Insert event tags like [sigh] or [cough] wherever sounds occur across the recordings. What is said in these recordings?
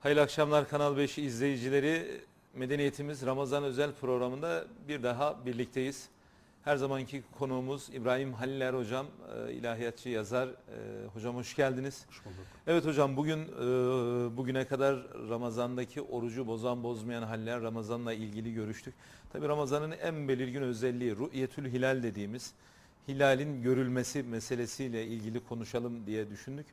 Hayırlı akşamlar Kanal 5 izleyicileri. Medeniyetimiz Ramazan özel programında bir daha birlikteyiz. Her zamanki konuğumuz İbrahim Haliller hocam, e, ilahiyatçı yazar. E, Hocam hoş geldiniz. Hoş bulduk. Evet hocam bugün e, bugüne kadar Ramazan'daki orucu bozan bozmayan haller Ramazan'la ilgili görüştük. Tabi Ramazan'ın en belirgin özelliği Ru'yetül Hilal dediğimiz hilalin görülmesi meselesiyle ilgili konuşalım diye düşündük.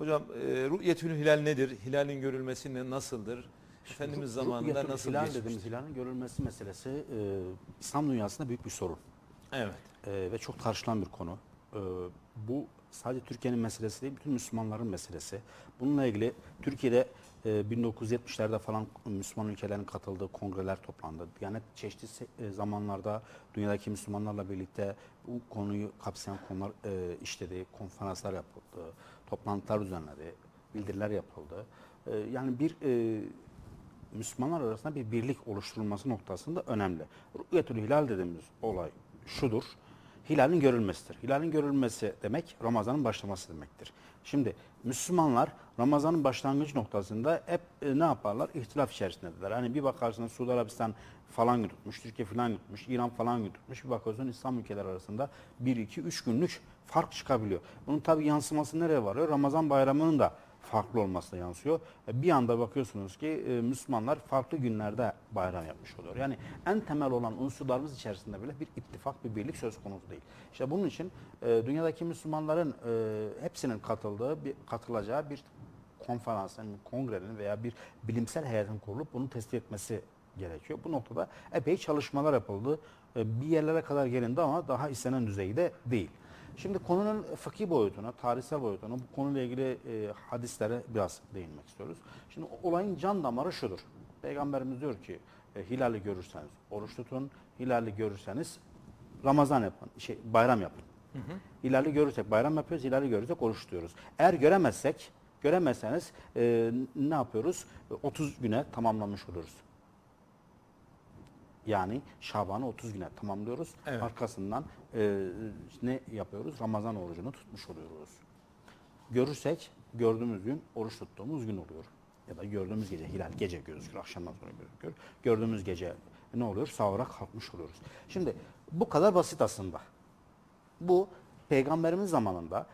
Hocam e, Ru'yetül Hilal nedir? Hilalin görülmesi ne, nasıldır? Efendimiz zamanında nasıl hilal geçmiştir? dediğimiz hilalin görülmesi meselesi e, İslam dünyasında büyük bir sorun. Evet. E, ve çok tartışılan bir konu. E, bu sadece Türkiye'nin meselesi değil, bütün Müslümanların meselesi. Bununla ilgili Türkiye'de e, 1970'lerde falan Müslüman ülkelerin katıldığı kongreler toplandı. Yani çeşitli e, zamanlarda dünyadaki Müslümanlarla birlikte bu konuyu kapsayan konular e, işledi, konferanslar yapıldı, toplantılar düzenledi, bildiriler yapıldı. E, yani bir e, Müslümanlar arasında bir birlik oluşturulması noktasında önemli. Rü'yetül hilal dediğimiz olay şudur. Hilalin görülmesidir. Hilalin görülmesi demek Ramazan'ın başlaması demektir. Şimdi Müslümanlar Ramazan'ın başlangıç noktasında hep e, ne yaparlar? İhtilaf içerisindedirler. Hani bir bakarsınız Suudi Arabistan falan gün tutmuş, Türkiye falan gün tutmuş, İran falan gün tutmuş. Bir bakıyorsun İslam ülkeleri arasında 1, 2, 3 günlük fark çıkabiliyor. Bunun tabi yansıması nereye varıyor? Ramazan bayramının da farklı olmasına yansıyor. E, Bir anda bakıyorsunuz ki e, Müslümanlar farklı günlerde bayram yapmış oluyor. Yani en temel olan unsurlarımız içerisinde bile bir ittifak, bir birlik söz konusu değil. İşte bunun için dünyadaki Müslümanların hepsinin katıldığı, katılacağı bir konferansın, bir kongrenin veya bir bilimsel heyetin kurulup bunu tespit etmesi gerekiyor. Bu noktada epey çalışmalar yapıldı. E, Bir yerlere kadar gelindi ama daha istenen düzeyde değil. Şimdi konunun fıkhi boyutuna, tarihsel boyutuna, bu konuyla ilgili e, hadislere biraz değinmek istiyoruz. Şimdi olayın can damarı şudur. Peygamberimiz diyor ki, e, hilali görürseniz oruç tutun, hilali görürseniz Ramazan yapın, şey, bayram yapın. Hilali görürsek bayram yapıyoruz, hilali görürsek oruç tutuyoruz. Eğer göremezsek, göremezseniz e, ne yapıyoruz? E, 30 güne tamamlamış oluruz. Yani Şaban'ı 30 güne tamamlıyoruz. Evet. Arkasından e, ne yapıyoruz? Ramazan orucunu tutmuş oluyoruz. Görürsek gördüğümüz gün oruç tuttuğumuz gün oluyor. Ya da gördüğümüz gece hilal gece gözükür, akşamdan sonra gözükür. Gördüğümüz gece ne oluyor? Sahura kalkmış oluyoruz. Şimdi bu kadar basit aslında. Bu peygamberimiz zamanında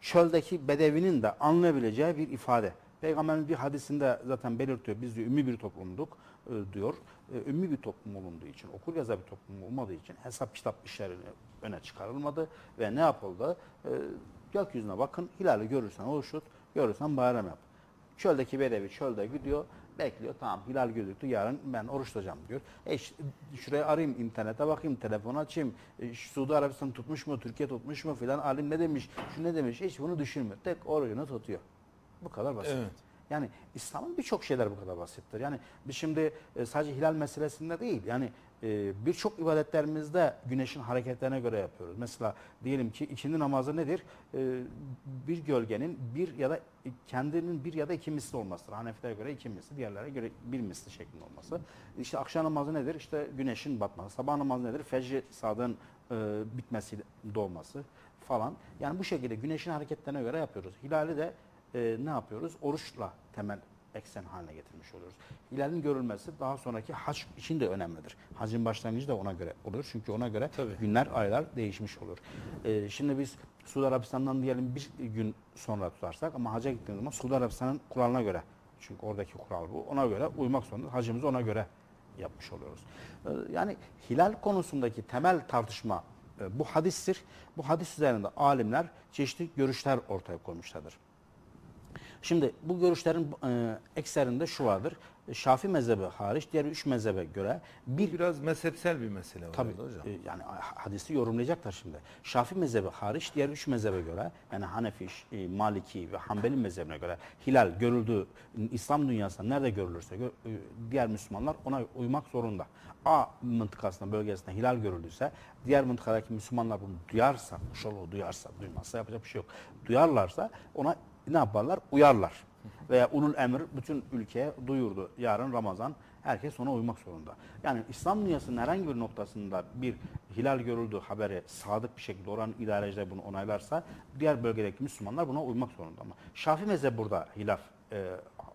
çöldeki bedevinin de anlayabileceği bir ifade. Peygamberimiz bir hadisinde zaten belirtiyor. Biz diyor ümmi bir toplumduk e, diyor. E, ümmi bir toplum olunduğu için, okur yazar bir toplum olmadığı için hesap kitap işleri öne çıkarılmadı ve ne yapıldı? E, gökyüzüne bakın, hilali görürsen oruç tut, görürsen bayram yap. Çöldeki bedevi çölde gidiyor, bekliyor. Tamam hilal gözüktü yarın ben oruç tutacağım diyor. E şuraya arayayım internete bakayım, telefon açayım. E, Suudi Arabistan tutmuş mu, Türkiye tutmuş mu filan alim ne demiş, şu ne demiş hiç bunu düşünmüyor. Tek orucunu tutuyor. Bu kadar basit. Evet. Yani İslam'ın birçok şeyler bu kadar basittir. Yani biz şimdi e, sadece hilal meselesinde değil. Yani e, birçok ibadetlerimizde güneşin hareketlerine göre yapıyoruz. Mesela diyelim ki ikindi namazı nedir? E, bir gölgenin bir ya da kendinin bir ya da iki misli olmasıdır. Hanefilere göre iki misli, diğerlere göre bir misli şeklinde olması. İşte akşam namazı nedir? İşte güneşin batması. Sabah namazı nedir? Fecr sadığın e, bitmesi, doğması falan. Yani bu şekilde güneşin hareketlerine göre yapıyoruz. Hilali de e, ne yapıyoruz? Oruçla temel eksen haline getirmiş oluyoruz. Hilalin görülmesi daha sonraki hac için de önemlidir. Hacın başlangıcı da ona göre olur. Çünkü ona göre Tabii. günler, aylar değişmiş olur. E, şimdi biz Suudi Arabistan'dan diyelim bir gün sonra tutarsak ama haca gittiğimiz zaman Suudi Arabistan'ın kuralına göre çünkü oradaki kural bu. Ona göre uymak zorunda. Hacımızı ona göre yapmış oluyoruz. E, yani hilal konusundaki temel tartışma e, bu hadistir. Bu hadis üzerinde alimler çeşitli görüşler ortaya koymuşlardır. Şimdi bu görüşlerin e, ekserinde şu vardır. Şafi mezhebi hariç diğer üç mezhebe göre bir Biraz mezhepsel bir mesele var Tabii hocam. e, yani hadisi yorumlayacaklar şimdi. Şafi mezhebi hariç diğer üç mezhebe göre yani Hanefi, e, Maliki ve Hanbeli mezhebine göre hilal görüldüğü İslam dünyasında nerede görülürse gö- e, diğer Müslümanlar ona uymak zorunda. A mıntıkasında bölgesinde hilal görüldüyse diğer mıntıkadaki Müslümanlar bunu duyarsa, şolu duyarsa, duymazsa yapacak bir şey yok. Duyarlarsa ona ne yaparlar? Uyarlar. Veya ulul emir bütün ülkeye duyurdu. Yarın Ramazan herkes ona uymak zorunda. Yani İslam dünyasının herhangi bir noktasında bir hilal görüldüğü haberi sadık bir şekilde oranın idarecileri bunu onaylarsa diğer bölgedeki Müslümanlar buna uymak zorunda. Ama Şafi mezhebi burada hilaf e,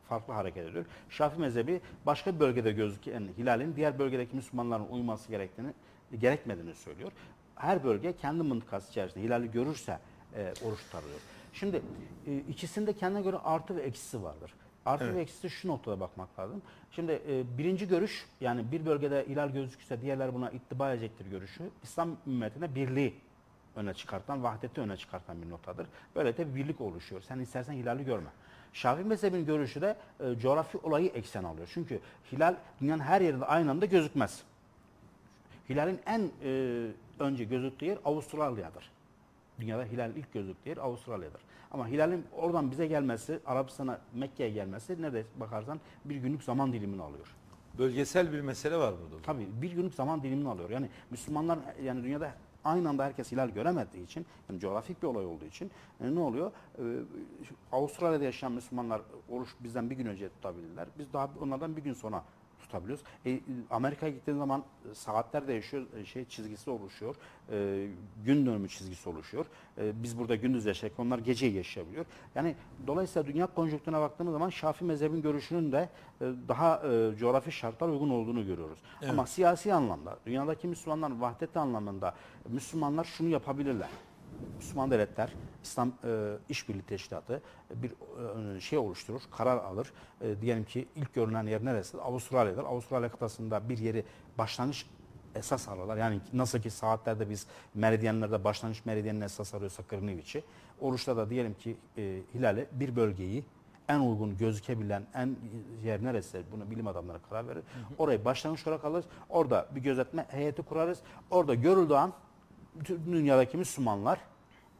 farklı hareket ediyor. Şafii mezhebi başka bir bölgede gözüken hilalin diğer bölgedeki Müslümanların uyması gerektiğini gerekmediğini söylüyor. Her bölge kendi mıntıkası içerisinde hilali görürse e, oruç tutarıyor. Şimdi e, ikisinde kendine göre artı ve eksisi vardır. Artı Evet. ve eksisi şu noktada bakmak lazım. Şimdi e, birinci görüş yani bir bölgede hilal gözükürse diğerler buna ittiba edecektir görüşü. İslam ümmetine birliği öne çıkartan, vahdeti öne çıkartan bir noktadır. Böyle de bir birlik oluşuyor. Sen istersen hilali görme. Şafii mezhebinin görüşü de e, coğrafi olayı eksen alıyor. Çünkü hilal dünyanın her yerinde aynı anda gözükmez. Hilalin en e, önce gözüktüğü yer Avustralya'dır. Dünyada hilal ilk gözüktüğü yer Avustralya'dır. Ama hilalin oradan bize gelmesi, Arabistan'a, Mekke'ye gelmesi nerede bakarsan bir günlük zaman dilimini alıyor. Bölgesel bir mesele var burada. Tabii bir günlük zaman dilimini alıyor. Yani Müslümanlar yani dünyada aynı anda herkes hilal göremediği için, yani coğrafik bir olay olduğu için e, ne oluyor? Ee, Avustralya'da yaşayan Müslümanlar oruç bizden bir gün önce tutabilirler. Biz daha onlardan bir gün sonra tutabiliyoruz. E, Amerika'ya gittiğin zaman e, saatler değişiyor, e, şey çizgisi oluşuyor, e, gün dönümü çizgisi oluşuyor. E, biz burada gündüz yaşarken onlar geceyi yaşayabiliyor. Yani dolayısıyla dünya konjonktürüne baktığımız zaman Şafii mezhebin görüşünün de e, daha e, coğrafi şartlar uygun olduğunu görüyoruz. Evet. Ama siyasi anlamda, dünyadaki Müslümanların vahdeti anlamında Müslümanlar şunu yapabilirler. Müslüman devletler, İslam e, İşbirliği Teşkilatı e, bir e, şey oluşturur, karar alır. E, diyelim ki ilk görünen yer neresi? Avustralya'dır. Avustralya kıtasında bir yeri başlangıç esas alırlar. Yani nasıl ki saatlerde biz meridyenlerde başlangıç meridyenini esas arıyorsak Greenwich'i, oruçta da diyelim ki e, hilali bir bölgeyi en uygun gözükebilen en yer neresi bunu bilim adamları karar verir. Orayı başlangıç olarak alırız. Orada bir gözetme heyeti kurarız. Orada görüldüğü an bütün dünyadaki Müslümanlar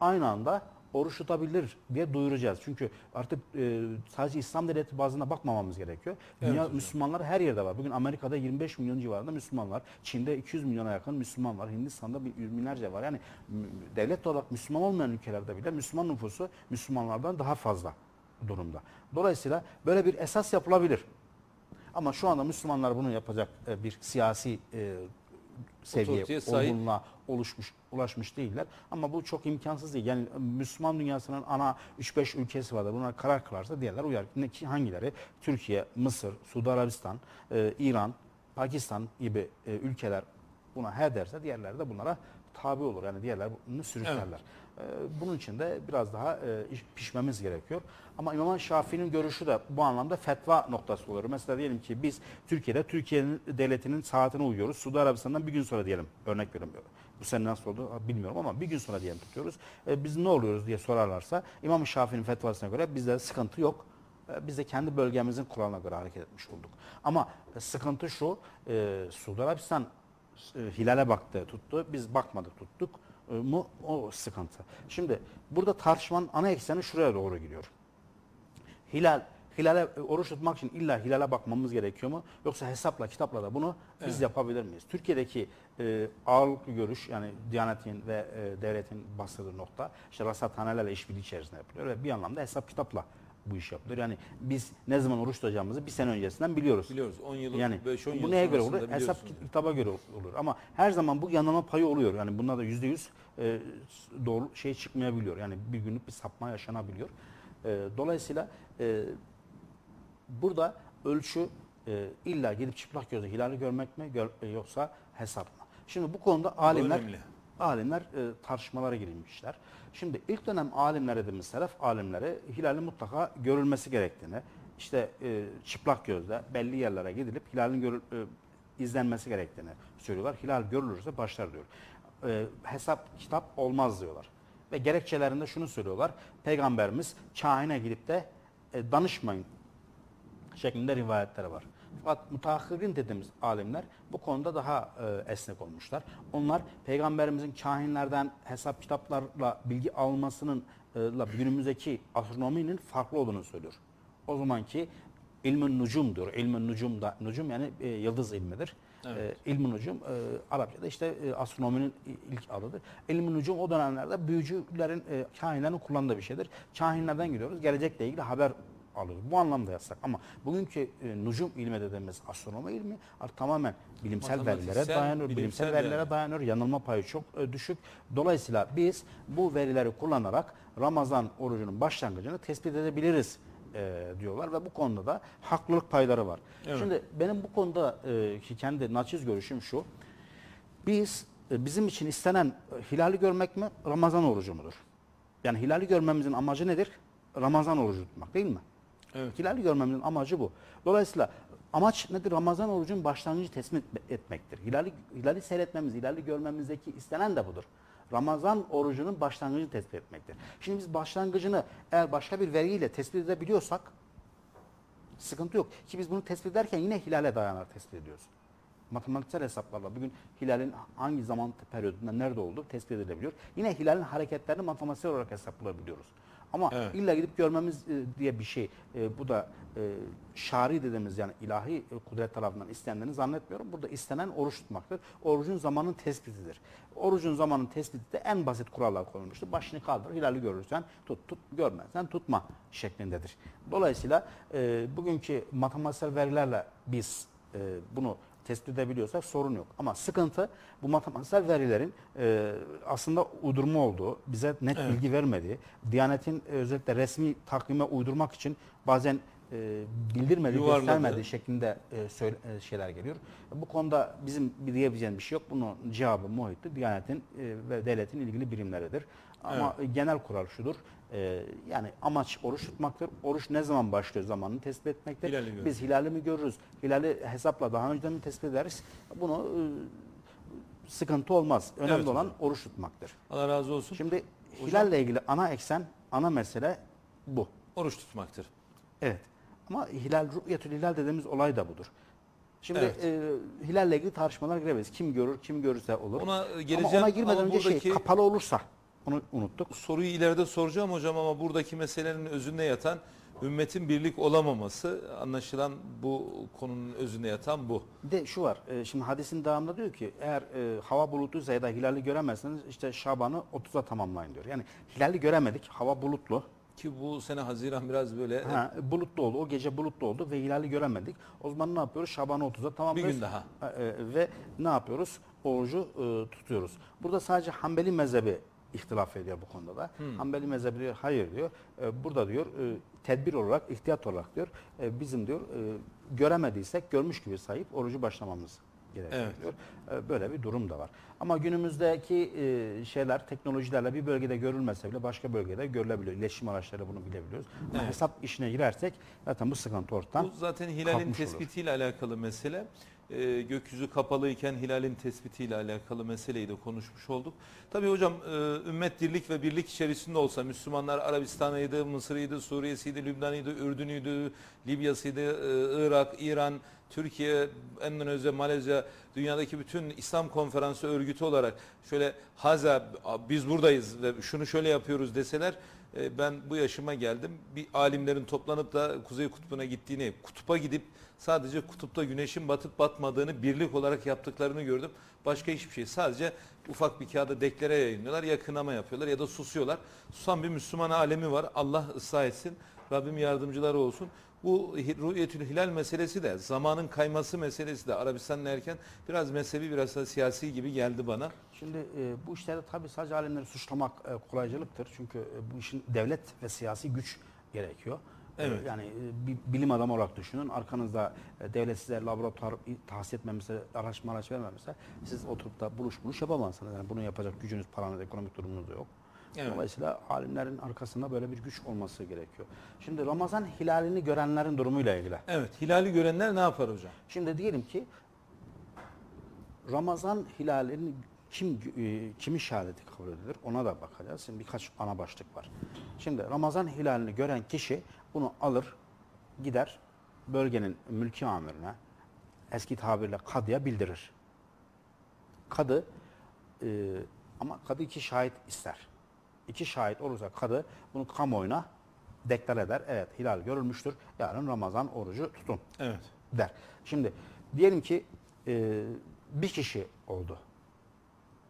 aynı anda oruç tutabilir diye duyuracağız. Çünkü artık e, sadece İslam devleti bazına bakmamamız gerekiyor. Dünya hocam. Müslümanlar her yerde var. Bugün Amerika'da 25 milyon civarında Müslüman var. Çin'de 200 milyona yakın Müslüman var. Hindistan'da bir binlerce var. Yani devlet olarak Müslüman olmayan ülkelerde bile Müslüman nüfusu Müslümanlardan daha fazla durumda. Dolayısıyla böyle bir esas yapılabilir. Ama şu anda Müslümanlar bunu yapacak e, bir siyasi e, seviye, olgunluğa oluşmuş, ulaşmış değiller. Ama bu çok imkansız değil. Yani Müslüman dünyasının ana 3-5 ülkesi vardır. Bunlar karar kılarsa diğerler uyar. Ki hangileri? Türkiye, Mısır, Suudi Arabistan, e, İran, Pakistan gibi e, ülkeler buna her derse diğerleri de bunlara tabi olur. Yani diğerler bunu sürüklerler. E, bunun için de biraz daha e, iş- pişmemiz gerekiyor. Ama İmam Şafii'nin görüşü de bu anlamda fetva noktası oluyor. Mesela diyelim ki biz Türkiye'de Türkiye'nin devletinin saatine uyuyoruz. Suudi Arabistan'dan bir gün sonra diyelim örnek veriyorum. Bu sene nasıl oldu bilmiyorum ama bir gün sonra diyelim tutuyoruz. E, biz ne oluyoruz diye sorarlarsa İmam Şafii'nin fetvasına göre bizde sıkıntı yok. E, Biz de kendi bölgemizin kuralına göre hareket etmiş olduk. Ama sıkıntı şu, e, Suudi Arabistan hilale baktı, tuttu. Biz bakmadık, tuttuk mu o sıkıntı. Şimdi burada tartışmanın ana ekseni şuraya doğru gidiyor. Hilal, hilale e, oruç tutmak için illa hilale bakmamız gerekiyor mu? Yoksa hesapla, kitapla da bunu biz Evet. yapabilir miyiz? Türkiye'deki e, ağırlıklı görüş yani Diyanet'in ve e, devletin bastığı nokta işte rasathanelerle işbirliği içerisinde yapılıyor ve bir anlamda hesap kitapla bu iş yapılıyor. Yani biz ne zaman oruç tutacağımızı bir sene öncesinden biliyoruz. Biliyoruz 10 yıl, Yani 5-10 yıl bu neye göre olur? Hesap biliyorsunuz. kitaba göre olur. Ama her zaman bu yanılma payı oluyor. Yani bunlar da yüzde yüz e, doğru şey çıkmayabiliyor. Yani bir günlük bir sapma yaşanabiliyor. E, dolayısıyla e, burada ölçü e, illa gidip çıplak gözle hilali görmek mi gör- e, yoksa hesap mı? Şimdi bu konuda alimler önemli. Alimler e, tartışmalara girmişler. Şimdi ilk dönem alimleri dediğimiz selef alimleri hilalin mutlaka görülmesi gerektiğini, işte e, çıplak gözle belli yerlere gidilip hilalin görül, e, izlenmesi gerektiğini söylüyorlar. Hilal görülürse başlar diyor. E, hesap kitap olmaz diyorlar. Ve gerekçelerinde şunu söylüyorlar. Peygamberimiz kahine gidip de e, danışmayın şeklinde rivayetleri var. Fakat mutahhirin dediğimiz alimler bu konuda daha e, esnek olmuşlar. Onlar peygamberimizin kahinlerden hesap kitaplarla bilgi almasının e, la günümüzdeki astronominin farklı olduğunu söylüyor. O zamanki ilmin nucum diyor. İlmin nucum da nucum yani e, yıldız ilmidir. Evet. E, ilmin nucum e, Arapçada işte e, astronominin ilk adıdır. İlmin nucum o dönemlerde büyücülerin, e, kahinlerin kullandığı bir şeydir. Kahinlerden gidiyoruz. Gelecekle ilgili haber alıyoruz. Bu anlamda yasak. Ama bugünkü e, nucum ilmi dediğimiz astronomi ilmi artık tamamen bilimsel verilere dayanıyor. Bilimsel, bilimsel verilere yani. dayanıyor. Yanılma payı çok e, düşük. Dolayısıyla biz bu verileri kullanarak Ramazan orucunun başlangıcını tespit edebiliriz e, diyorlar ve bu konuda da haklılık payları var. Evet. Şimdi benim bu konuda e, ki kendi naçiz görüşüm şu. Biz e, bizim için istenen e, hilali görmek mi, Ramazan orucu mudur? Yani hilali görmemizin amacı nedir? Ramazan orucu tutmak değil mi? Evet. Hilali görmemizin amacı bu. Dolayısıyla amaç nedir? Ramazan orucun başlangıcı tespit etmektir. Hilali, hilali seyretmemiz, hilali görmemizdeki istenen de budur. Ramazan orucunun başlangıcını tespit etmektir. Şimdi biz başlangıcını eğer başka bir veriyle tespit edebiliyorsak sıkıntı yok. Ki biz bunu tespit ederken yine hilale dayanarak tespit ediyoruz. Matematiksel hesaplarla bugün hilalin hangi zaman periyodunda nerede olduğu tespit edilebiliyor. Yine hilalin hareketlerini matematiksel olarak hesaplayabiliyoruz. Ama Evet. illa gidip görmemiz e, diye bir şey e, bu da e, şari dediğimiz yani ilahi kudret tarafından istendiğini zannetmiyorum. Burada istenen oruç tutmaktır. Orucun zamanın tespitidir. Orucun zamanın tespiti de en basit kurallar konulmuştur. Başını kaldır, hilali görürsen tut, tut görmezsen tutma şeklindedir. Dolayısıyla bugünkü matematiksel verilerle biz bunu tespit edebiliyorsak sorun yok. Ama sıkıntı bu matematiksel verilerin e, aslında uydurma olduğu, bize net Evet. bilgi vermediği, Diyanet'in e, özellikle resmi takvime uydurmak için bazen e, bildirmediği, Yuvarladı. göstermediği şeklinde e, söyle- e, şeyler geliyor. Bu konuda bizim bir diyebileceğimiz bir şey yok. Bunun cevabı muhitti. Diyanet'in e, ve devletin ilgili birimleridir. Ama genel kural şudur. E, yani amaç oruç tutmaktır. Oruç ne zaman başlıyor zamanını tespit etmektir. Hilali görürüz. Biz hilali mi görürüz? Hilali hesapla daha önceden mi tespit ederiz? Bunu e, sıkıntı olmaz. Önemli Evet olan hocam. oruç tutmaktır. Allah razı olsun. Şimdi hilalle ilgili ana eksen, ana mesele bu. Oruç tutmaktır. Evet. Ama hilal, ru'yetül hilal dediğimiz olay da budur. Şimdi Evet. e, hilalle ilgili tartışmalar giremeyiz. Kim görür, kim görürse olur. Ona Ama geleceğim ona girmeden ama önce buradaki şey kapalı olursa onu unuttuk. soruyu ileride soracağım hocam ama buradaki meselenin özünde yatan ümmetin birlik olamaması anlaşılan bu konunun özünde yatan bu. Bir de şu var. e, şimdi hadisin devamında diyor ki eğer e, hava bulutuysa ya da hilali göremezseniz işte Şaban'ı 30'a tamamlayın diyor. Yani hilali göremedik. Hava bulutlu. Ki bu sene Haziran biraz böyle Ha, bulutlu oldu. O gece bulutlu oldu ve hilali göremedik. O zaman ne yapıyoruz? Şaban'ı 30'a bir tamamlıyoruz. gün daha. E, e, ve ne yapıyoruz? Orucu e, tutuyoruz. Burada sadece Hanbeli mezhebi ihtilaf ediyor bu konuda da. Hmm. Hanbeli mezhebi diyor hayır diyor. E, burada diyor e, tedbir olarak, ihtiyat olarak diyor. e, bizim diyor e, göremediysek görmüş gibi sayıp orucu başlamamız gerekiyor Evet. diyor. E, böyle bir durum da var. Ama günümüzdeki e, şeyler teknolojilerle bir bölgede görülmese bile başka bölgede görülebiliyor. İletişim araçları bunu bilebiliyoruz. Ama Evet. hesap işine girersek zaten bu sıkıntı ortadan Bu zaten hilalin kalkmış olur. tespitiyle alakalı mesele. Ee, gökyüzü kapalıyken hilalin tespitiyle alakalı meseleyi de konuşmuş olduk. Tabii hocam e, ümmet dirlik ve birlik içerisinde olsa Müslümanlar Arabistan'ıydı, Mısır'ıydı, Suriye'siydi, Lübnan'ıydı, Ürdün'üydü, Libya'sıydı, e, Irak, İran, Türkiye, Endonezya, Malezya, dünyadaki bütün İslam konferansı örgütü olarak şöyle haza biz buradayız ve şunu şöyle yapıyoruz deseler e, ben bu yaşıma geldim. Bir alimlerin toplanıp da Kuzey Kutbu'na gittiğini, kutupa gidip sadece kutupta güneşin batıp batmadığını birlik olarak yaptıklarını gördüm. Başka hiçbir şey. Sadece ufak bir kağıda deklare yayınlıyorlar ya kınama yapıyorlar ya da susuyorlar. Susan bir Müslüman alemi var. Allah ıslah etsin. Rabbim yardımcıları olsun. Bu hi- Ru'yetül Hilal meselesi de zamanın kayması meselesi de Arabistan'ın erken biraz mezhebi biraz da siyasi gibi geldi bana. Şimdi e, bu işlerde tabii sadece alimleri suçlamak e, kolaycılıktır. Çünkü e, bu işin devlet ve siyasi güç gerekiyor. E, Evet. yani e, bir bilim adamı olarak düşünün. Arkanızda e, devlet size laboratuvar tahsis etmemişse, araç maraç vermemişse siz oturup da buluş buluş yapamazsınız. Yani bunu yapacak gücünüz, paranız, ekonomik durumunuz da yok. Evet. Dolayısıyla alimlerin arkasında böyle bir güç olması gerekiyor. Şimdi Ramazan hilalini görenlerin durumuyla ilgili. Evet, hilali görenler ne yapar hocam? Şimdi diyelim ki Ramazan hilalinin kim e, kimin şehadeti kabul edilir ona da bakacağız. Şimdi birkaç ana başlık var. Şimdi Ramazan hilalini gören kişi bunu alır, gider bölgenin mülki amirine eski tabirle kadıya bildirir. Kadı e, ama kadı iki şahit ister. İki şahit olursa kadı bunu kamuoyuna deklar eder. Evet hilal görülmüştür. Yarın Ramazan orucu tutun Evet. der. Şimdi diyelim ki e, bir kişi oldu.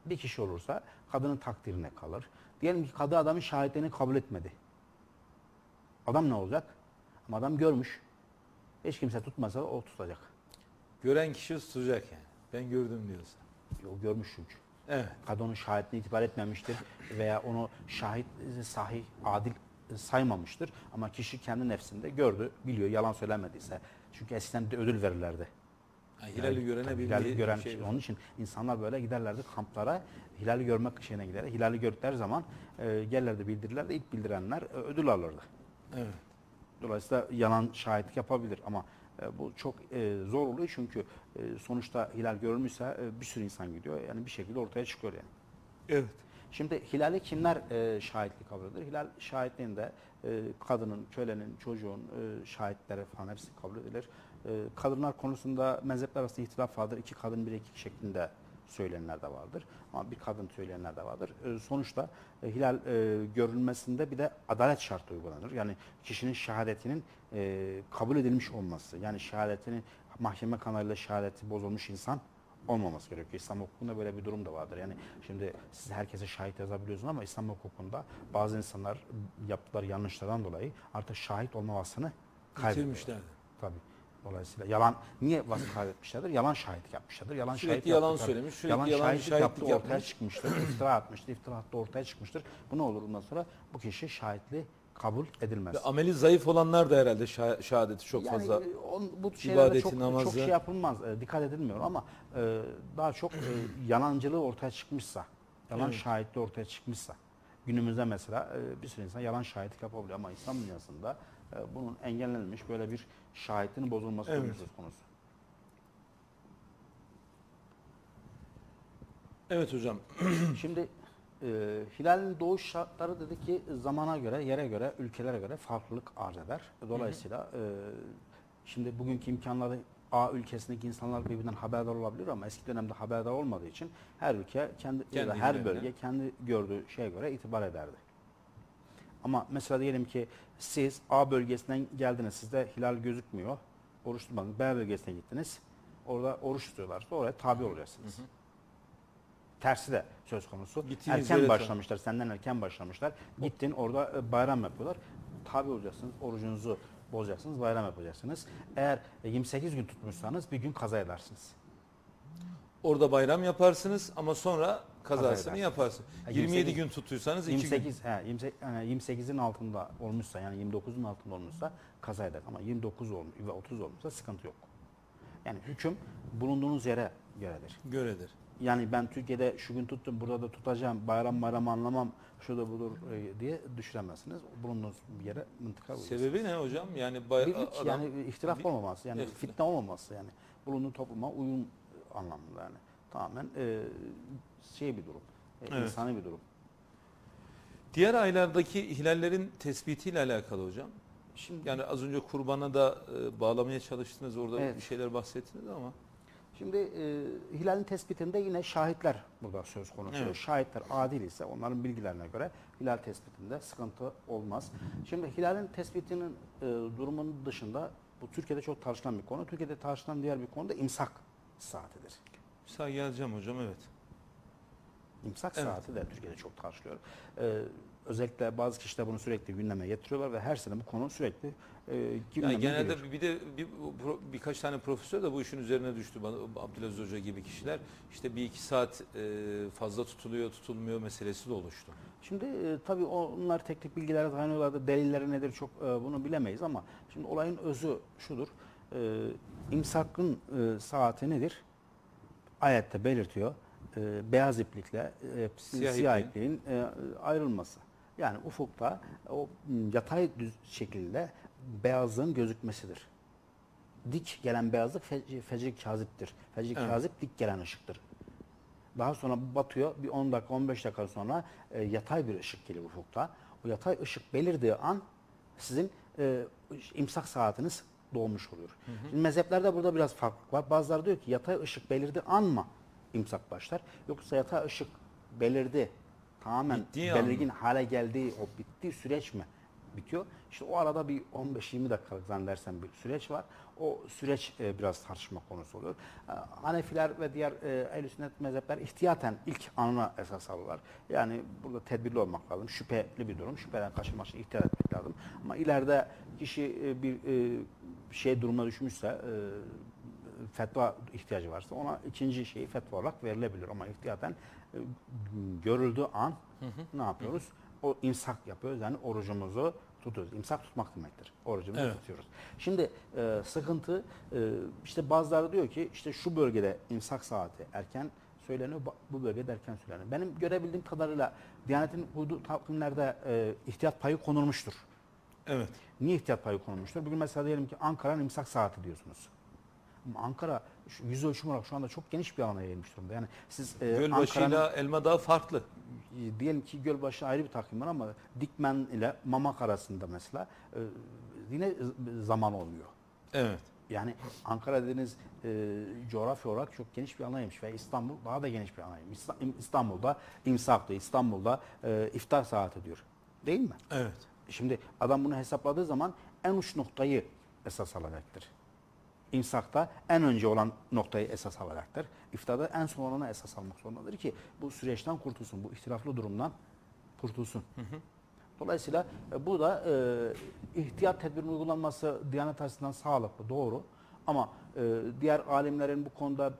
Bir kişi olursa kadının takdirine kalır. Diyelim ki kadı adamın şahitlerini kabul etmedi. Adam ne olacak? Ama adam görmüş. Hiç kimse tutmasa o tutacak. Gören kişi tutacak yani. Ben gördüm diyorsa. O görmüş çünkü. Evet. Kadı onun şahitliğine itibar etmemiştir veya onu şahit sahih, adil saymamıştır. Ama kişi kendi nefsinde gördü, biliyor yalan söylemediyse. Çünkü eskiden de ödül verirlerdi. Ha, hilali görene bir hilali gören şey. Onun için insanlar böyle giderlerdi kamplara, hilali görmek şeyine gider. Hilali gördükleri zaman e, gelirlerdi bildirirlerdi. İlk bildirenler e, ödül alırdı. Evet. Dolayısıyla yalan şahitlik yapabilir ama e, bu çok e, zor oluyor çünkü e, sonuçta hilal görülmüşse e, bir sürü insan gidiyor. Yani bir şekilde ortaya çıkıyor yani. Evet. Şimdi hilali kimler e, şahitlik kabul edilir? Hilal şahitliğinde e, kadının, kölenin, çocuğun e, şahitleri falan hepsi kabul edilir. E, kadınlar konusunda mezhepler arasında ihtilaf vardır. İki kadın bir erkek şeklinde söyleyenler de vardır. Ama bir kadın söyleyenler de vardır. E, sonuçta e, hilal e, görülmesinde bir de adalet şartı uygulanır. Yani kişinin şehadetinin e, kabul edilmiş olması. Yani şehadetini mahkeme kanalıyla şehadeti bozulmuş insan olmaması gerekiyor. İslam hukukunda böyle bir durum da vardır. Yani şimdi siz herkese şahit yazabiliyorsunuz ama İslam hukukunda bazı insanlar yaptıkları yanlışlardan dolayı artık şahit olma vasfını kaybediyorlar. Bitirmişlerdi. Tabii. Dolayısıyla yalan niye vasfı kaybetmişlerdir? Yalan şahitlik yapmışlardır. Yalan Sürekli şahit yalan yaptıkları- söylemiş, sürekli yalan, yalan şahitlik, şahitlik yaptığı ortaya yapmış. çıkmıştır. [clears throat] iftira atmıştır. İftira attığı ortaya çıkmıştır. Bu ne olur bundan sonra? Bu kişi şahitliği kabul edilmez. Ve ameli zayıf olanlar da herhalde şah- şehadeti çok Yani fazla on, bu ibadeti, çok, çok namazı. şey yapılmaz, e, dikkat edilmiyor ama e, daha çok e, yalancılığı ortaya çıkmışsa, yalan Evet. şahitliği ortaya çıkmışsa, günümüzde mesela e, bir sürü insan yalan şahitlik yapabiliyor ama İslam dünyasında bunun engellenmiş böyle bir şahitliğin bozulması Evet. söz konusu. Evet hocam. [clears throat] Şimdi e, hilalin doğuş şartları dedi ki zamana göre, yere göre, ülkelere göre farklılık arz eder. Dolayısıyla e, şimdi bugünkü imkanları A ülkesindeki insanlar birbirinden haberdar olabilir ama eski dönemde haberdar olmadığı için her ülke kendi, Kendi her bölge kendi gördüğü şeye göre itibar ederdi. Ama mesela diyelim ki siz A bölgesinden geldiniz, sizde hilal gözükmüyor. Oruç tutmadınız. B bölgesine gittiniz. Orada oruç tutuyorlarsa oraya tabi olacaksınız. Tersi de söz konusu. Gittiğiniz erken başlamışlar, senden erken başlamışlar. Gittin orada e, bayram yapıyorlar. Tabi olacaksınız, orucunuzu bozacaksınız, bayram yapacaksınız. Eğer e, 28 gün tutmuşsanız bir gün kaza edersiniz. Orada bayram yaparsınız ama sonra kazasını edersiniz. yaparsınız. Ha, 27 28 gün tuttuysanız 2 gün. 28, he, 28 yani 28'in altında olmuşsa yani 29'un altında olmuşsa kaza eder. Ama 29 olmuş ve 30 olmuşsa sıkıntı yok. Yani hüküm bulunduğunuz yere göredir. Göredir. Yani ben Türkiye'de şu gün tuttum, burada da tutacağım, bayram bayram anlamam, şurada budur e, diye düşüremezsiniz. Bulunduğunuz bir yere mıntıka uygulasınız. Sebebi ne hocam? Yani bay, Birlik adam- yani ihtilaf bir- olmaması, yani fitne olmaması yani. Bulunduğu topluma uyum anlamında yani. Tamamen e, şey bir durum, e, Evet. insani bir durum. Diğer aylardaki hilallerin tespitiyle alakalı hocam. Şimdi Yani az önce kurbana da e, bağlamaya çalıştınız. Orada Evet. bir şeyler bahsettiniz ama. Şimdi e, hilalin tespitinde yine şahitler burada söz konusu. Evet. Şahitler adil ise onların bilgilerine göre hilal tespitinde sıkıntı olmaz. Şimdi hilalin tespitinin e, durumunun dışında bu Türkiye'de çok tartışılan bir konu. Türkiye'de tartışılan diğer bir konu da imsak saatidir. Sağ geleceğim hocam evet. İmsak Evet. saati de Türkiye'de çok tartışılıyor. Ee, özellikle bazı kişiler bunu sürekli gündeme getiriyorlar ve her sene bu konu sürekli e, gündeme Yani genelde geliyor. bir de bir, birkaç tane profesör de bu işin üzerine düştü. Abdülaziz Hoca gibi kişiler. işte bir iki saat e, fazla tutuluyor tutulmuyor meselesi de oluştu. Şimdi e, tabii onlar teknik bilgilere dayanıyorlardı. Delilleri nedir çok e, bunu bilemeyiz ama şimdi olayın özü şudur. E, imsakın e, saati nedir? Ayette belirtiyor. E, beyaz iplikle e, Siyah siyah, ipliğin. e, ayrılması. Yani ufukta o yatay düz şekilde beyazlığın gözükmesidir. Dik gelen beyazlık fe- fecr kaziptir. Fecr Evet. kazip dik gelen ışıktır. Daha sonra batıyor. Bir 10 dakika 15 dakika sonra e, yatay bir ışık geliyor ufukta. O yatay ışık belirdiği an sizin e, imsak saatiniz doğmuş oluyor. Şimdi mezheplerde burada biraz farklılık var. Bazıları diyor ki yatay ışık belirdiği an mı imsak başlar? Yoksa yatay ışık belirdi tamamen Bittiği an belirgin hale geldiği o bittiği süreç mi bitiyor? İşte o arada bir 15-20 dakikalık zannedersem bir süreç var. O süreç e, biraz tartışma konusu oluyor. E, Hanefiler ve diğer e, ehl sünnet mezhepler ihtiyaten ilk anına esas alırlar. Yani burada tedbirli olmak lazım. Şüpheli bir durum. Şüpheden kaçınmak için ihtiyat etmek lazım. Ama ileride kişi e, bir e, şey durumuna düşmüşse e, fetva ihtiyacı varsa ona ikinci şeyi fetva olarak verilebilir ama ihtiyaten e, görüldüğü an ne yapıyoruz? o imsak yapıyoruz. Yani orucumuzu tutuyoruz. İmsak tutmak demektir. Orucumuzu Evet. tutuyoruz. Şimdi e, sıkıntı e, işte bazıları diyor ki işte şu bölgede imsak saati erken söyleniyor. Bu bölgede erken söyleniyor. Benim görebildiğim kadarıyla Diyanet'in uyduğu takvimlerde e, ihtiyat payı konulmuştur. Evet. Niye ihtiyat payı konulmuştur? Bugün mesela diyelim ki Ankara'nın imsak saati diyorsunuz. Ama Ankara yüz ölçüm olarak şu anda çok geniş bir alana yayılmış durumda. Yani siz e, Gölbaşı Ankara'nın ile Elmadağ farklı. e, diyelim ki Gölbaşı ayrı bir takvim var ama Dikmen ile Mamak arasında mesela e, yine zaman olmuyor. Evet. Yani Ankara dediğiniz e, coğrafya olarak çok geniş bir alanıymış ve İstanbul daha da geniş bir alanıymış. İsta- İstanbul'da imsak diyor, İstanbul'da e, iftar saati diyor. Değil mi? Evet. Şimdi adam bunu hesapladığı zaman en uç noktayı esas alacaktır. İmsakta en önce olan noktayı esas alacaktır. İftarda en son olanı esas almak zorundadır ki bu süreçten kurtulsun, bu ihtilaflı durumdan kurtulsun. Dolayısıyla e, bu da e, ihtiyat tedbirinin uygulanması Diyanet açısından sağlıklı, doğru. Ama diğer alimlerin bu konuda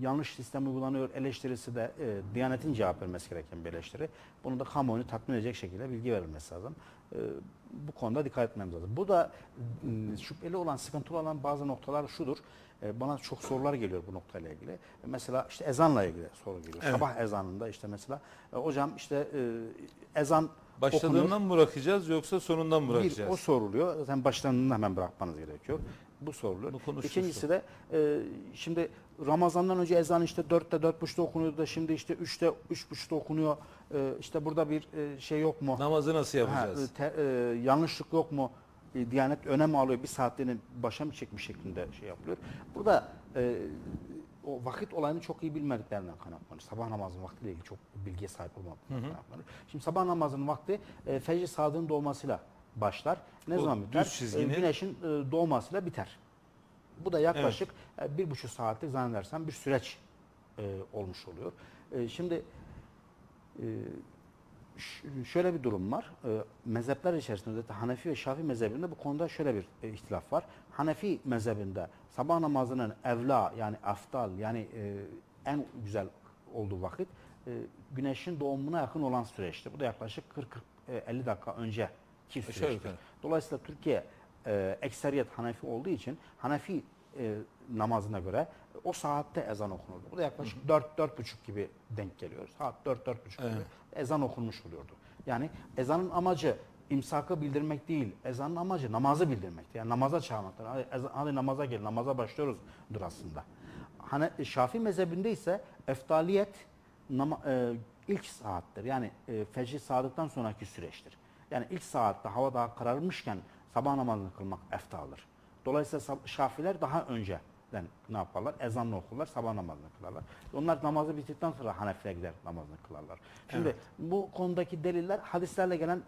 yanlış sistem uygulanıyor eleştirisi de e, Diyanet'in cevap vermesi gereken bir eleştiri. Bunu da kamuoyunu tatmin edecek şekilde bilgi verilmesi lazım. E, bu konuda dikkat etmemiz lazım. Bu da şüpheli olan, sıkıntılı olan bazı noktalar şudur. E, bana çok sorular geliyor bu noktayla ilgili. E, mesela işte ezanla ilgili soru geliyor. Evet. Sabah ezanında işte mesela e, hocam işte e, ezan Başladığından mı bırakacağız yoksa sonundan mı bir bırakacağız? o soruluyor. Zaten başlarından hemen bırakmanız gerekiyor. Bu soruluyor. Bu. İkincisi de e, şimdi Ramazan'dan önce ezan işte 4'te 4.30'da okunuyordu da şimdi işte 3'te 3.30'da okunuyor. E, işte burada bir e, şey yok mu? Namazı nasıl Ha, yapacağız? e, te- e, yanlışlık yok mu? E, Diyanet önem alıyor. Bir saatliğini başa mı çekmiş şeklinde şey yapılıyor. Burada e, o vakit olayını çok iyi bilmediklerinden kaynaklanıyor. Sabah namazının vaktiyle ilgili çok bilgiye sahip olmadıklarından kaynaklanıyor. Şimdi sabah namazının vakti e, fecr saadının doğmasıyla başlar. Ne O zaman biter? düz çizginin- E, güneşin e, doğmasıyla biter. Bu da yaklaşık e, bir buçuk saatlik zannedersem bir süreç olmuş oluyor. Şimdi şöyle bir durum var. Mezhepler içerisinde özellikle Hanefi ve Şafii mezhebinde bu konuda şöyle bir ihtilaf var. Hanefi mezhebinde sabah namazının evla yani aftal yani en güzel olduğu vakit güneşin doğumuna yakın olan süreçti. Bu da yaklaşık 40-50 dakika önce ki Aşağı süreçtir. Dolayısıyla Türkiye e, ekseriyet Hanefi olduğu için Hanefi e, namazına göre o saatte ezan okunurdu. Bu da yaklaşık 4-4.30 gibi denk geliyor. Saat 4-4.30 gibi Evet. ezan okunmuş oluyordu. Yani ezanın amacı imsakı bildirmek değil. Ezanın amacı namazı bildirmekti. Yani namaza çağırmaktır. Hadi, ezan- hadi namaza gel, namaza başlıyoruzdur aslında. Hani Şafii mezhebinde ise eftaliyet nama, e, ilk saattir. Yani e, fecri sadıktan sonraki süreçtir. Yani ilk saatte hava daha kararmışken sabah namazını kılmak eftaldır. Dolayısıyla Şafiler daha önceden ne yaparlar? Ezanla okurlar, sabah namazını kılarlar. Onlar namazı bitirdikten sonra Hanefi'ye gider namazını kılarlar. Şimdi Evet. bu konudaki deliller hadislerle gelen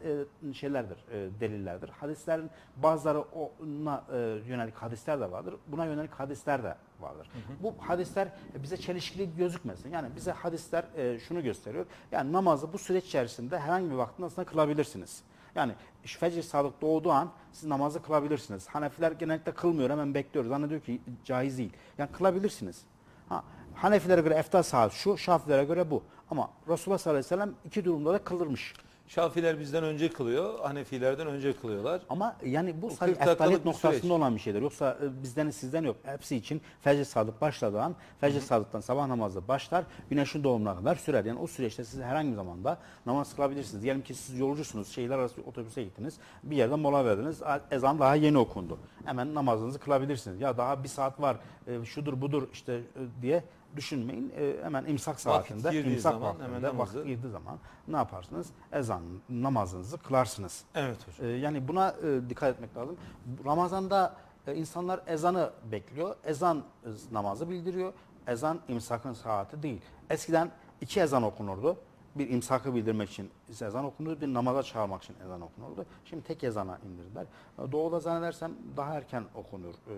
e, şeylerdir, e, delillerdir. Hadislerin bazıları ona e, yönelik hadisler de vardır. Buna yönelik hadisler de vardır. Bu hadisler bize çelişkili gözükmesin. Yani bize hadisler e, şunu gösteriyor. Yani namazı bu süreç içerisinde herhangi bir vaktin aslında kılabilirsiniz. Yani fecr sadık doğduğu an siz namazı kılabilirsiniz. Hanefiler genellikle kılmıyor hemen bekliyoruz. Zannediyor ki caiz değil. Yani kılabilirsiniz. Ha, Hanefilere göre eftal saat şu, Şafilere göre bu. Ama Resulullah sallallahu aleyhi ve sellem iki durumda da kıldırmış. Şafiler bizden önce kılıyor, Hanefilerden önce kılıyorlar. Ama yani bu sadece 40 dakikalık eftaliyet noktasında süreç. olan bir şeydir. Yoksa e, bizden sizden yok. Hepsi için fecr sadık başladığı an fecr sadıktan sabah namazı başlar. Güneşin doğumuna kadar sürer. Yani o süreçte siz herhangi bir zamanda namaz kılabilirsiniz. Diyelim ki siz yolcusunuz. Şehirler arası otobüse gittiniz. Bir yerde mola verdiniz. Ezan daha yeni okundu. Hemen namazınızı kılabilirsiniz. Ya daha bir saat var. e, şudur budur işte e, diye düşünmeyin. E, hemen imsak saatinde, girdiği imsak zaman vaktinde, hemen namazı- vakit girdiği zaman ne yaparsınız? Ezan namazınızı kılarsınız. Evet hocam. Ee, yani buna e, dikkat etmek lazım. Ramazan'da e, insanlar ezanı bekliyor. Ezan e, namazı bildiriyor. Ezan imsakın saati değil. Eskiden iki ezan okunurdu. Bir imsakı bildirmek için ezan okunurdu, bir namaza çağırmak için ezan okunurdu. Şimdi tek ezana indirdiler. E, Doğuda zannedersem daha erken okunuyor e,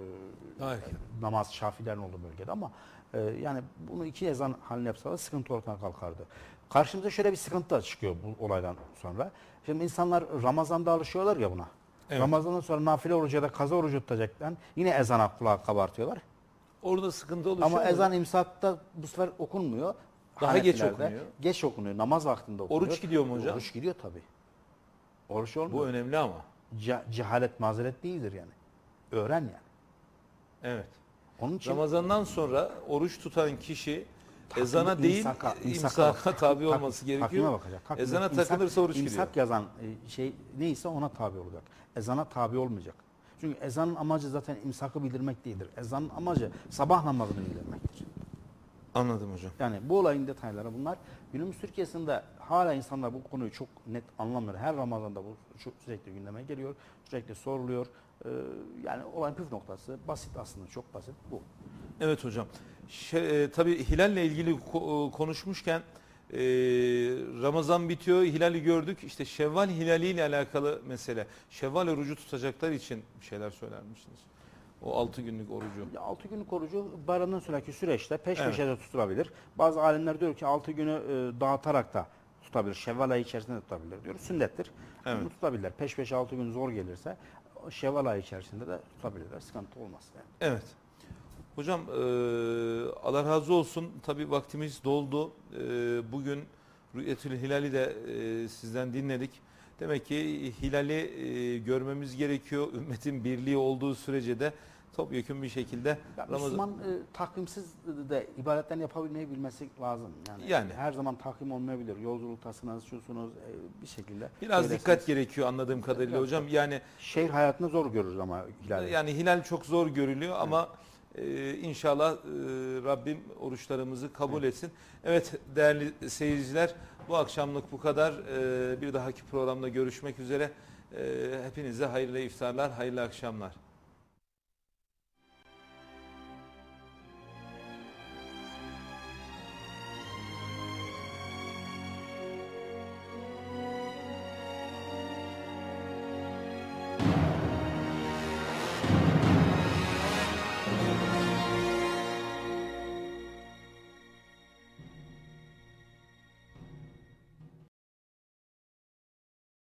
Daha erken. namaz Şafilerin olduğu bölgede ama e, yani bunu iki ezan haline yapsalar sıkıntı ortadan kalkardı. Karşımıza şöyle bir sıkıntı da çıkıyor bu olaydan sonra. Şimdi insanlar Ramazan'da alışıyorlar ya buna. Evet. Ramazan'dan sonra nafile orucu ya da kaza orucu tutacaklar. Yine ezana kulağı kabartıyorlar. Orada sıkıntı oluşuyor Ama mu? ezan imsakta bu sefer okunmuyor. Daha geç okunuyor. Geç okunuyor. Namaz vaktinde okunuyor. Oruç gidiyor mu hocam? Oruç gidiyor tabii. Oruç Bu olmuyor. önemli ama. Ce- cehalet mazeret değildir yani. Öğren yani. Evet. Onun için Ramazandan sonra oruç tutan kişi ezana değil imsaka- imsaka, imsaka- tabi tak- olması gerekiyor. bakacak. Takvime- Ezana imsak- takılırsa oruç imsak gidiyor. yazan e, şey neyse ona tabi olacak. Ezana tabi olmayacak. Çünkü ezanın amacı zaten imsakı bildirmek değildir. Ezanın amacı sabah namazını bildirmektir. Anladım hocam. Yani bu olayın detayları bunlar. Günümüz Türkiye'sinde hala insanlar bu konuyu çok net anlamıyor. Her Ramazan'da bu sürekli gündeme geliyor. Sürekli soruluyor. Ee, yani olayın püf noktası basit aslında çok basit bu. Evet hocam. Şey, e, tabii hilalle ilgili ko- e, konuşmuşken e, Ramazan bitiyor, hilali gördük. İşte Şevval hilali ile alakalı mesele. Şevval orucu tutacaklar için bir şeyler söyler misiniz? O 6 günlük orucu. 6 günlük orucu bayramdan sonraki süreçte peş Evet. peşe de tutulabilir. Bazı alimler diyor ki 6 günü e, dağıtarak da tutabilir. Şevval ayı içerisinde de tutabilir diyor. Sünnettir. Evet. Bunu tutabilirler. Peş peşe 6 gün zor gelirse Şevval ayı içerisinde de tutabilirler. Sıkıntı olmaz. Yani. Evet. Hocam e, Allah razı olsun. Tabii vaktimiz doldu. E, bugün Rü'yetül Hilal'i de e, sizden dinledik. Demek ki hilali e, görmemiz gerekiyor. Ümmetin birliği olduğu sürece de topyekun bir şekilde Ya Ramazan Müslüman e, takvimsiz de ibadetlerini yapabilmeyi bilmesi lazım. Yani, Yani. her zaman takvim olmayabilir. Yolculuktasınız, şusunuz e, bir şekilde. biraz öylesiniz. dikkat gerekiyor anladığım kadarıyla Evet. hocam. Yani Şehir hayatında zor görürüz ama hilali. yani hilal çok zor görülüyor ama e, inşallah e, Rabbim oruçlarımızı kabul etsin. Evet değerli seyirciler bu akşamlık bu kadar. E, bir dahaki programda görüşmek üzere. E, hepinize hayırlı iftarlar, hayırlı akşamlar.